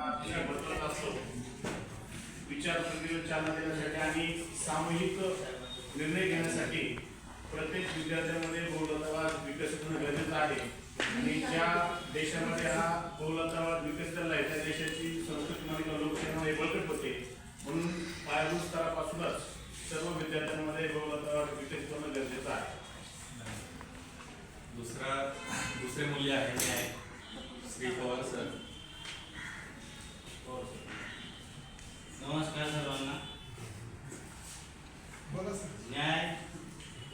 अतिशय असतो विचार प्रक्रियेला चालना देण्यासाठी आणि सामूहिक निर्णय घेण्यासाठी प्रत्येक विद्यार्थ्यांमध्ये बहुलतावाद विकसित होणं गरजेचं आहे. आणि ज्या देशामध्ये हा बहुलतावाद विकसित झाला आहे त्या देशाची संस्कृती किंवा लोकशाही बळकट होते. म्हणून पायाभूत स्तरापासूनच सर्व विद्यार्थ्यांमध्ये बहुलतावाद विकसित होणं गरजेचं आहे. दुसरा दुसरे मूल्य आहे न्याय श्री पवार सर नमस्कार सर्वांना न्याय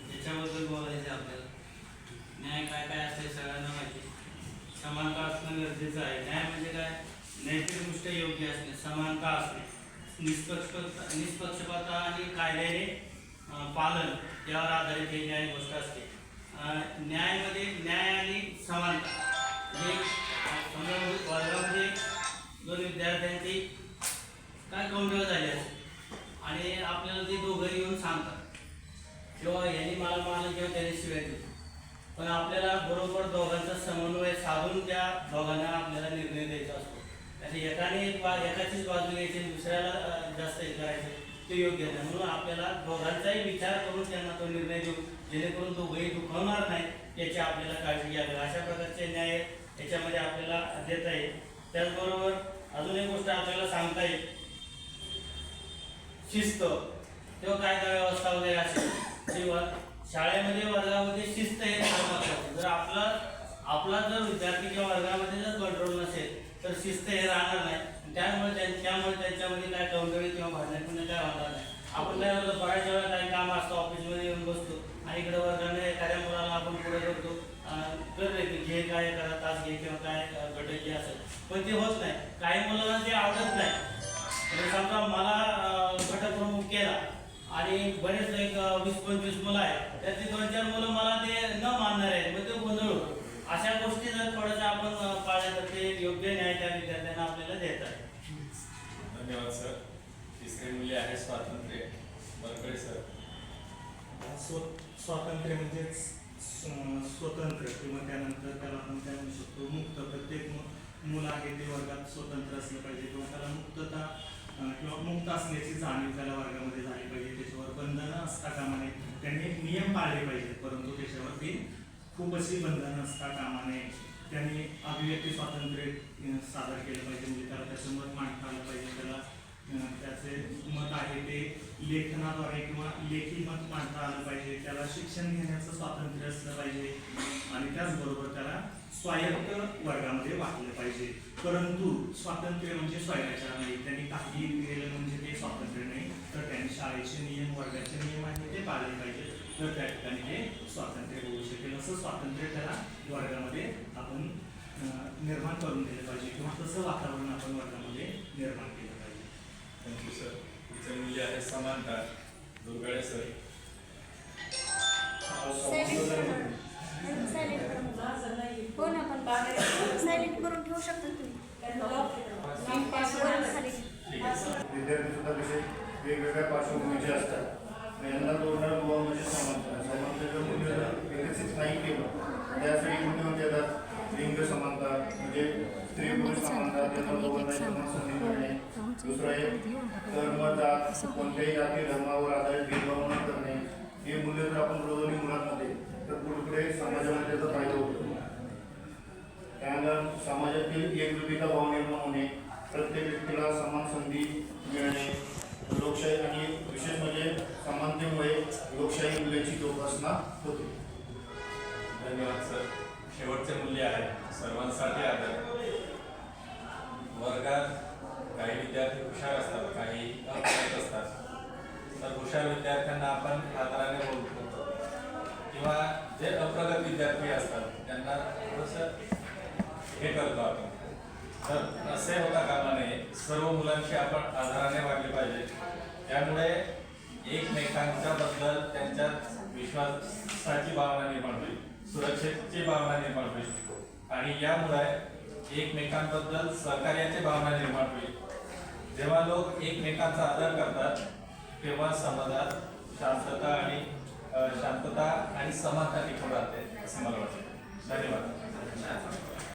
याच्याबद्दल बोलायचं आहे आपल्याला न्याय काय काय असते सगळ्यांना माहिती समानता असणं गरजेचं आहे न्याय म्हणजे काय नैतिकदृष्ट्या योग्य असणे समानता असणे निष्पक्षता निष्पक्षपाता आणि कायद्याने पालन यावर आधारित हे न्याय गोष्ट असते. न्यायामध्ये न्याय आणि समानता हे समजा वर्गामध्ये दोन विद्यार्थ्यांची काय गंभीर झाली असते. आणि आपल्याला ते दोघं येऊन सांगतात. किंवा यांनी मला मारलं किंवा त्याने शिवाय दिली पण आपल्याला बरोबर दोघांचा समन्वय साधून त्या दोघांना आपल्याला निर्णय द्यायचा म्हणजे एकाने एक एकाचीच बाजू घ्यायची आणि दुसऱ्याला जास्त हे करायचं ते योग्य नाही. म्हणून आपल्याला दोघांचाही विचार करून त्यांना तो निर्णय देऊ. जेणेकरून दोघंही दुखवणार नाही याची आपल्याला काळजी घ्यावी अशा प्रकारचे न्याय याच्यामध्ये आपल्याला देता येईल. त्याचबरोबर अजून एक गोष्ट आपल्याला सांगता येईल. शिस्त. किंवा काय व्यवस्था वगैरे असेल किंवा शाळेमध्ये वर्गामध्ये शिस्त हे फार जर आपला आपला जर विद्यार्थी किंवा वर्गामध्ये जर कंट्रोल नसेल तर शिस्त हे राहणार नाही. त्यामुळे त्यामुळे त्यांच्यामध्ये काय कौंडळी किंवा भांडण काय होणार नाही. आपण काय करतो बऱ्याच वेळा काही काम असतं ऑफिसमध्ये येऊन बसतो आणि इकडे वर्गाने एखाद्या मुलाला आपण पुढे करतो. अं, कर घे काय करा तास घे किंवा काय घटक घे असेल पण ते होत नाही. काही मुलांना ते आवडत नाही. म्हणजे समजा मला घटक प्रमुख केला आणि बरेच एक वीस पंचवीस मुलं आहेत. त्यातली दोन चार मुलं मला ते न मानणार आहेत. मग ते गोंधळ होतो. अशा गोष्टी जर थोडंसं आपण अं, पाळल्या तर ते योग्य न्याय त्या विद्यार्थ्यांना आपल्याला देत आहे धन्यवाद सर. तिसरे मूल्य आहे स्वातंत्र्य. बरकडे सर. स्व स्वातंत्र्य म्हणजेच स्वतंत्र. किंवा त्यानंतर त्याला आपण काय म्हणू शकतो? मुक्त. प्रत्येक मुलं आहे ते वर्गात स्वतंत्र असलं पाहिजे. किंवा त्याला मुक्तता किंवा मुक्त असण्याची जाणीव त्याला वर्गामध्ये झाली पाहिजे. त्याच्यावर बंधनं असता कामा नये. त्यांनी नियम पाळले पाहिजेत. परंतु त्याच्यावरती खूप अशी बंधनं असता कामा नये. त्यांनी अभिव्यक्ती स्वातंत्र्य सादर केलं पाहिजे. म्हणजे त्याला त्याचं मत मांडता आलं पाहिजे. त्याला त्याचे मत आहे ते लेखनाद्वारे किंवा लेखी मत मांडता आलं पाहिजे. त्याला शिक्षण घेण्याचं स्वातंत्र्य असलं पाहिजे. आणि त्याचबरोबर त्याला स्वायत्त वर्गामध्ये वाटलं पाहिजे. परंतु स्वातंत्र्य म्हणजे स्वैराचार नाही. त्यांनी काही केलं म्हणजे ते स्वातंत्र्य नाही. तर त्यांनी शाळेचे नियम वर्गाचे नियम आहेत ते पाळले पाहिजे तर त्या ठिकाणी ते स्वातंत्र्य होऊ शकेल. असं स्वातंत्र्य त्याला वर्गामध्ये आपण निर्माण करून दिलं पाहिजे किंवा तसं वातावरण आपण वर्गामध्ये निर्माण केलं पाहिजे. थँक्यू सर पुढचे मूल्य आहे समानता. दुर्गाडे सर हो सायलेंट करून ठेवू शकता तुम्ही विद्यार्थी सुद्धा कसे वेगवेगळ्या पार्श्वभूमीचे असतात. यांना जोडणारा म्हणजे समानता समानतेचं मूल्य विकसित नाही केलं त्यासाठी मूल्य म्हणजे येतात लिंग समानता म्हणजे स्त्री पुरुष समानता त्यांना दोघांना समान संधी दुसरं धर्म जात कोणत्याही जाती धर्मावर आधारित भेदभाव न करणे हे मूल्य जर आपण प्रबोधनी मुलांमध्ये तर पुढे समाजामध्ये त्याचा फायदा होतो. त्यानंतर समाजातील एकजुटीचा भाव निर्माण होणे प्रत्येक व्यक्तीला समान संधी मिळणे लोकशाही आणि विशेष म्हणजे समानतेमुळे लोकशाही मूल्याची जोपासना होते. धन्यवाद सर. शेवटचे मूल्य आहे. सर्वांसाठी आदर. वर्गात काही विद्यार्थी हुशार असतात काही असतात. तर हुशार विद्यार्थ्यांना आपण आदराने बोलतो. किंवा जे अप्रगत विद्यार्थी असतात त्यांना थोडंसं हे करतो आपण. तर असे होता का? सर्व मुलांशी आपण आदराने वागले पाहिजे. त्यामुळे एकमेकांच्या बद्दल त्यांच्यात विश्वासाची भावना निर्माण होईल सुरक्षेची भावना निर्माण होईल. आणि यामुळे एकमेकांबद्दल सहकार्याची भावना निर्माण होईल. जेव्हा लोक एकमेकांचा आदर करतात तेव्हा समाजात शांतता आणि शांतता आणि समानता टिकून राहते असं मला वाटतं. धन्यवाद.